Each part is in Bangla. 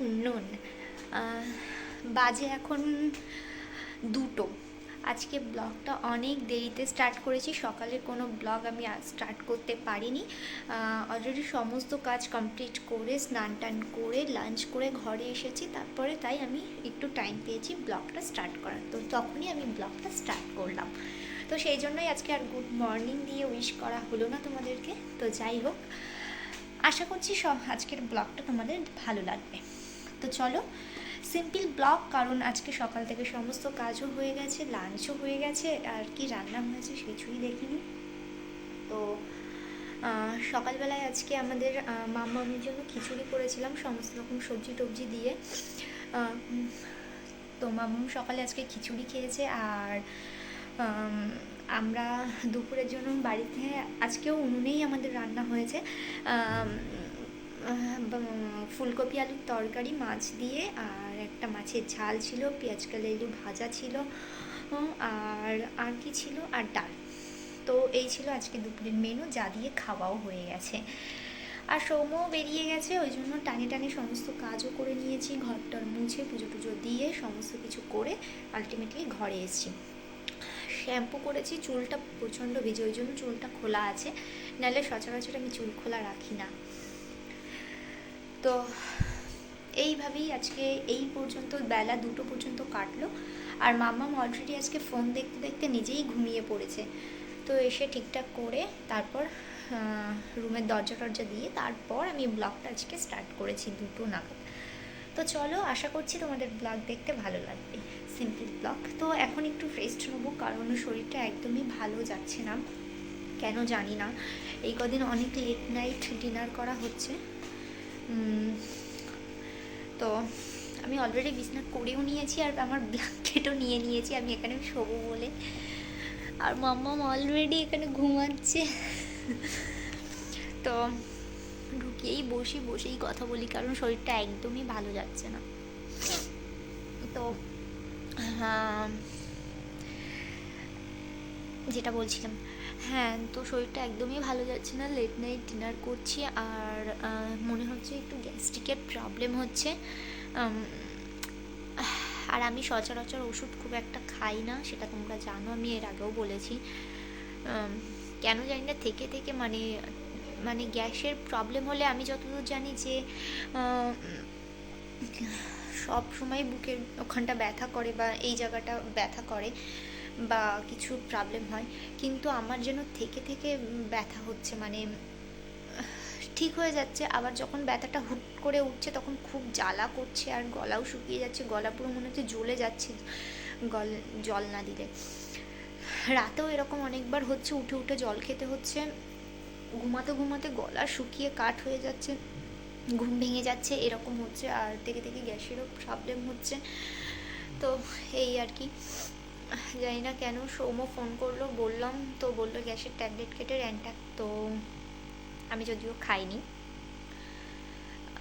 আফটারনুন বাজে এখন দুটো। আজকে ব্লগটা অনেক দেরিতে স্টার্ট করেছি। সকালে কোনো ব্লগ আমি স্টার্ট করতে পারিনি। অলরেডি সমস্ত কাজ কমপ্লিট করে, স্নান টান করে লাঞ্চ করে ঘরে এসেছি। তারপরে তাই আমি একটু টাইম পেয়েছি ব্লগটা স্টার্ট করার। তো তখনই আমি ব্লগটা স্টার্ট করলাম। তো সেই জন্যই আজকে আর গুড মর্নিং দিয়ে উইশ করা হলো না তোমাদেরকে। তো যাই হোক, আশা করছি সব আজকের ব্লগটা তোমাদের ভালো লাগবে। তো চলো সিম্পল ব্লগ কারণ আজকে সকাল থেকে সমস্ত কাজও হয়ে গেছে লাঞ্চও হয়ে গেছে, আর কি রান্না হয়েছে কিছুই দেখিনি। তো সকালবেলায় আজকে আমাদের মামামির জন্য খিচুড়ি করেছিলাম, সমস্ত রকম সবজি টবজি দিয়ে। তো মামুম সকালে আজকে খিচুড়ি খেয়েছে, আর আমরা দুপুরের জন্য বাড়িতে, আজকেও উনুনেই আমাদের রান্না হয়েছে। ফুলকপি আলুর তরকারি, মাছ দিয়ে, আর একটা মাছের ঝাল ছিল, পেঁয়াজ কালেলু ভাজা ছিল আর আর কি ছিল? আর ডাল। তো এই ছিল আজকে দুপুরের মেনু যা দিয়ে খাওয়াও হয়ে গেছে। আর সৌম্যও বেরিয়ে গেছে, ওই জন্য টানে টানে সমস্ত কাজও করে নিয়েছি, ঘরটার মুছে, পুজো টুজো দিয়ে সমস্ত কিছু করে আলটিমেটলি ঘরে এসেছি। শ্যাম্পু করেছি, চুলটা প্রচণ্ড ভিজে, ওই জন্য চুলটা খোলা আছে। নাহলে সচরাচর আমি চুল খোলা রাখি না। তো এইভাবেই আজকে এই পর্যন্ত, বেলা দুটো পর্যন্ত কাটলো। আর মাম্মাম অলরেডি আজকে ফোন দেখতে দেখতে নিজেই ঘুমিয়ে পড়েছে। তো এসে ঠিকঠাক করে তারপর রুমের দরজা টরজা দিয়ে তারপর আমি ব্লগটা আজকে স্টার্ট করেছি দুটো নাগাদ। তো চলো, আশা করছি তোমাদের ব্লগ দেখতে ভালো লাগবে। সিম্পল ব্লগ তো এখন একটু রেস্ট নেব কারণ শরীরটা একদমই ভালো যাচ্ছে না। কেন জানি না। এই কদিন অনেক লেট নাইট ডিনার করা হচ্ছে। তো আমি অলরেডি বিছনা করেও নিয়েছি আর আমার ব্ল্যাঙ্কেটও নিয়ে নিয়েছি আমি এখানে শোবো বলে। আর মাম্মাম অলরেডি এখানে ঘুমাচ্ছে। তো ঢুকিয়েই বসি বসেই কথা বলি কারণ শরীরটা একদমই ভালো যাচ্ছে না। তো হ্যাঁ, যেটা বলছিলাম। হ্যাঁ তো শরীরটা একদমই ভালো যাচ্ছে না। লেট নাইট ডিনার করছি আর মনে হচ্ছে একটু গ্যাস্ট্রিকের প্রবলেম হচ্ছে। আর আমি সচরাচর ওষুধ খুব একটা খাই না, সেটা তোমরা জানো, আমি এর আগেও বলেছি। কেন জানি না, থেকে থেকে মানে মানে গ্যাসের প্রবলেম হলে আমি যতদূর জানি যে সব সময় বুকের ওখানটা ব্যথা করে বা এই জায়গাটা ব্যথা করে। বা কিছু প্রবলেম হয়, কিন্তু আমার যেন থেকে থেকে ব্যথা হচ্ছে মানে ঠিক হয়ে যাচ্ছে। আবার যখন ব্যথাটা হুট করে উঠছে, তখন খুব জ্বালা করছে আর গলাও শুকিয়ে যাচ্ছে, গলা পুরো মনে হচ্ছে জ্বলে যাচ্ছে, গল, জল না দিলে। রাতেও এরকম অনেকবার হচ্ছে, উঠে উঠে জল খেতে হচ্ছে। ঘুমাতে ঘুমাতে গলা শুকিয়ে কাঠ হয়ে যাচ্ছে, ঘুম ভেঙে যাচ্ছে, এরকম হচ্ছে। আর থেকে থেকে গ্যাসেরও প্রবলেম হচ্ছে। তো এই আর কি। জানি না কেন, সৌম্য ফোন করল, বললাম তো, বলল গ্যাসের ট্যাবলেট কেটে র্যান্টাক তো আমি যদিও খাইনি।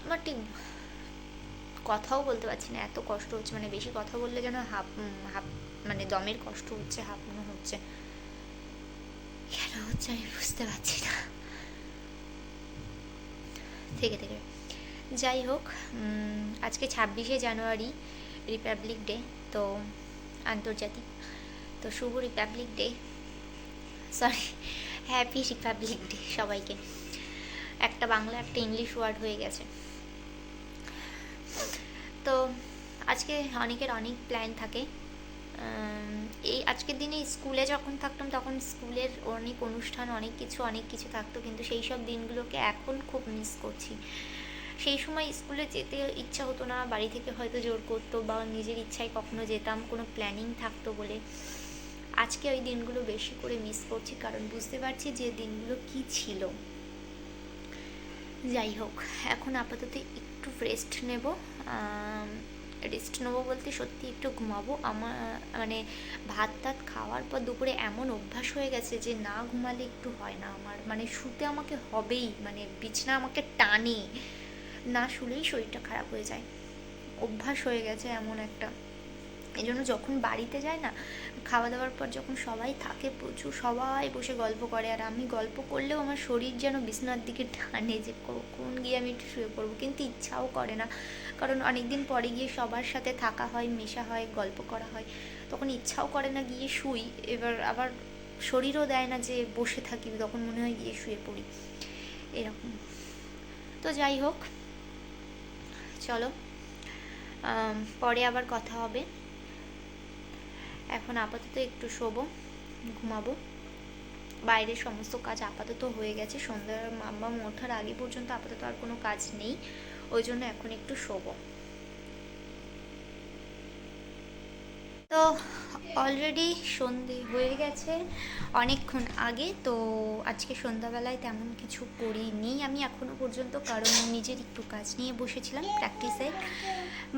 আমার ঠিক কথাও বলতে পারছি না, এত কষ্ট হচ্ছে মানে বেশি কথা বললে যেন হাফ হাফ মানে দমের কষ্ট হচ্ছে হাঁপানো হচ্ছে। কেন হচ্ছে আমি বুঝতে পারছি না। থেকে থেকে। যাই হোক আজকে ছাব্বিশে জানুয়ারি রিপাবলিক ডে তো আন্তর্জাতিক। তো শুভ republic day sorry happy republic day সবাইকে। একটা বাংলা, একটা ইংলিশ ওয়ার্ড হয়ে গেছে। তো আজকে অনেকের অনেক প্ল্যান থাকে। এই আজকের দিনে স্কুলে যখন থাকতাম, তখন স্কুলের অনেক অনুষ্ঠান, অনেক কিছু অনেক কিছু থাকতো। কিন্তু সেই সব দিনগুলোকে এখন খুব মিস করছি। সেই সময় স্কুলে যেতে ইচ্ছা হতো না, বাড়ি থেকে হয়তো জোর করতো বা নিজের ইচ্ছায় কখনো যেতাম, কোনো প্ল্যানিং থাকতো বলে। আজকে ওই দিনগুলো বেশি করে মিস করছি কারণ বুঝতে পারছি যে দিনগুলো কি ছিল। যাই হোক, এখন আপাতত একটু রেস্ট নেব। রেস্ট নেব বলতে সত্যি একটু ঘুমাবো। আমার মানে ভাত টাত খাওয়ার পর দুপুরে এমন অভ্যাস হয়ে গেছে যে না ঘুমালে একটু হয় না আমার। মানে শুতে আমাকে হবেই মানে বিছনা আমাকে টানে না শুলেই শরীরটা খারাপ হয়ে যায়। অভ্যাস হয়ে গেছে এমন একটা। এই জন্য যখন বাড়িতে যায় না খাওয়া দাওয়ার পর যখন সবাই থাকে প্রচুর, সবাই বসে গল্প করে, আর আমি গল্প করলেও আমার শরীর যেন বিছনার দিকে টানে যে কখন গিয়ে আমি একটু শুয়ে পড়ব, কিন্তু ইচ্ছাও করে না। কারণ অনেকদিন পরে গিয়ে সবার সাথে থাকা হয়, মেশা হয়, গল্প করা হয়, তখন ইচ্ছাও করে না গিয়ে শুই। এবার আবার শরীরও দেয় না যে বসে থাকি, তখন মনে হয় গিয়ে শুয়ে পড়ি। এরকম। তো যাই হোক চলো। পরে আবার কথা হবে। এখন আপাতত একটু শোবো, ঘুমাবো। বাইরের সমস্ত কাজ আপাতত হয়ে গেছে। সন্ধ্যার মাম্মা ওঠার আগে পর্যন্ত আপাতত আর কোনো কাজ নেই। ওই জন্য এখন একটু শোবো। তো অলরেডি সন্ধে হয়ে গেছে অনেকক্ষণ আগে, তো আজকে সন্ধ্যাবেলায় তেমন কিছু করিনি আমি এখনও পর্যন্ত কারণ নিজের একটু কাজ নিয়ে বসেছিলাম প্র্যাকটিসে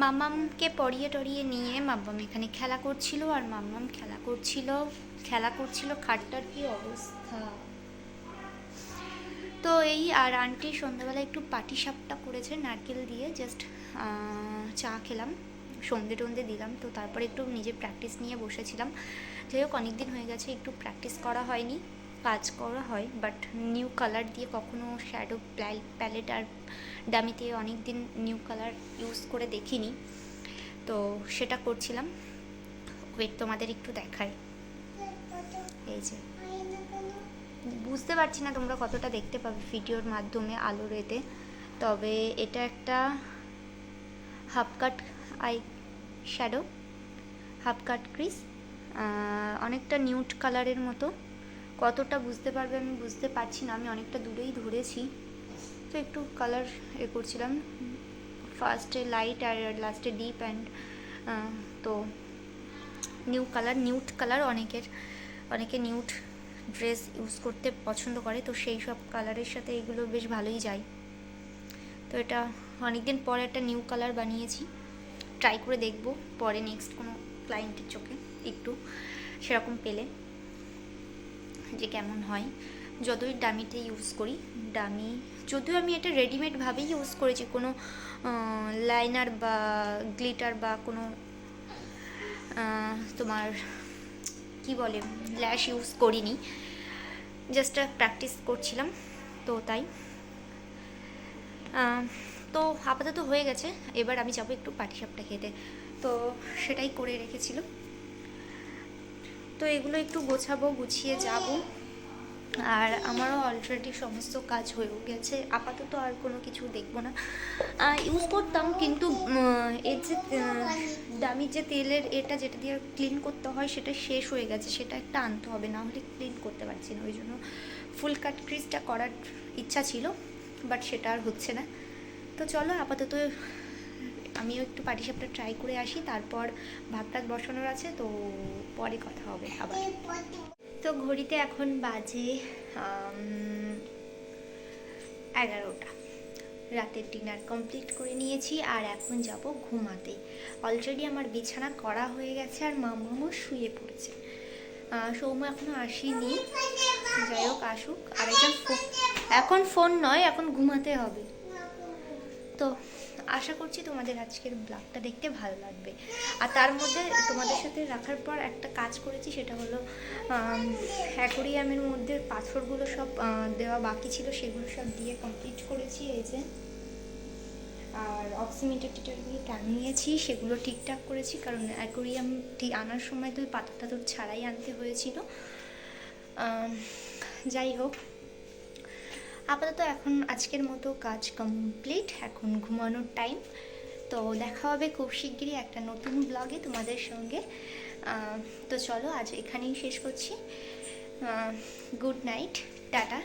মামামকে পড়িয়ে টড়িয়ে নিয়ে মাম্মাম এখানে খেলা করছিল আর মাম্মাম খেলা করছিল খেলা করছিল খাটটার কি অবস্থা? তো এই আর আন্টি সন্ধ্যাবেলা একটু পাটি সাপটা করেছে, নারকেল দিয়ে জাস্ট চা খেলাম। সন্ধে টন্ধে দিলাম। তো তারপরে একটু নিজে প্র্যাকটিস নিয়ে বসেছিলাম। যাই হোক অনেক দিন হয়ে গেছে, একটু প্র্যাকটিস করা হয়নি, কাজ করা হয় বাট নিউ কালার দিয়ে কখনো শ্যাডো প্যালেট আর ডামিতে অনেক দিন নিউ কালার ইউজ করে দেখিনি। তো সেটা করছিলাম। ওয়েট তোমাদের একটু দেখাই। এই যে। বুঝতে পারছি না তোমরা কতটা দেখতে পাবে ভিডিওর মাধ্যমে আলোর এতে। তবে এটা একটা half cut eye shadow half cut crease অনেকটা নিউট কালারের মতো। কতটা বুঝতে পারবে আমি বুঝতে পারছি না, আমি অনেকটা দূরেই ধরেছি। তো একটু কালার এ করছিলাম। ফার্স্টে লাইট আর লাস্টে ডিপ অ্যান্ড তো নিউ কালার নিউট কালার অনেকের, অনেকে নিউট ড্রেস ইউজ করতে পছন্দ করে, তো সেই সব কালারের সাথে এগুলো বেশ ভালোই যায়। তো এটা অনেকদিন পর একটা নিউ কালার বানিয়েছি। ট্রাই করে দেখব, পরে নেক্সট কোনো ক্লায়েন্টের চোখে একটু সেরকম পেলে যে কেমন হয়। যতই ডামিতে ইউজ করি ডামি যদিও আমি এটা রেডিমেডভাবেই ইউজ করেছি, কোনো লাইনার বা গ্লিটার বা কোনো তোমার কি বলে ল্যাশ ইউজ করিনি। জাস্ট প্র্যাকটিস করছিলাম, তো তাই। তো আপাতত হয়ে গেছে। এবার আমি যাব একটু পাটিসাপটা খেতে। তো সেটাই করে রেখেছিল তো এগুলো একটু গোছাবো, গুছিয়ে যাব। আর আমারও অলরেডি সমস্ত কাজ হয়েও গেছে। আপাতত আর কোনো কিছু দেখব না। ইউজ করতাম কিন্তু এর যে দামি যে তেলের এটা যেটা দিয়ে ক্লিন করতে হয়, সেটা শেষ হয়ে গেছে। সেটা একটা আনতে হবে, না হলে ক্লিন করতে পারছি না। ওই জন্য ফুল কাট ক্রিজটা করার ইচ্ছা ছিল বাট সেটা আর হচ্ছে না। তো চলো আপাতত আমিও একটু পাটিসাপটা ট্রাই করে আসি, তারপর ভাত টাত বসানোর আছে, তো পরে কথা হবে আবার। তো ঘড়িতে এখন বাজে এগারোটা। রাতের ডিনার কমপ্লিট করে নিয়েছি, আর এখন যাব ঘুমাতে। অলরেডি আমার বিছানা করা হয়ে গেছে, আর মামামও শুয়ে পড়েছে। সৌম্য এখনও আসেনি। যাই হোক আসুক, আর এখন এখন ফোন নয়, এখন ঘুমাতে হবে। তো আশা করছি তোমাদের আজকের ব্লগটা দেখতে ভালো লাগবে। আর তার মধ্যে তোমাদের সাথে রাখার পর একটা কাজ করেছি, সেটা হলো অ্যাকোরিয়ামের মধ্যে পাথরগুলো সব দেওয়া বাকি ছিল, সেগুলো সব দিয়ে কমপ্লিট করেছি, এই যে। আর অক্সিমিটার টিটারগুলো টাঙিয়েছি, সেগুলো ঠিকঠাক করেছি, কারণ অ্যাকোরিয়ামটি আনার সময় তো পাথর টাথর ছাড়াই আনতে হয়েছিল। যাই হোক। আপাতত এখন আজকের মতো কাজ কমপ্লিট এখন ঘুমানোর টাইম তো দেখা হবে খুব শিগগিরই একটা নতুন ব্লগে তোমাদের সঙ্গে। তো চলো আজ এখানেই শেষ করছি। Good night tata.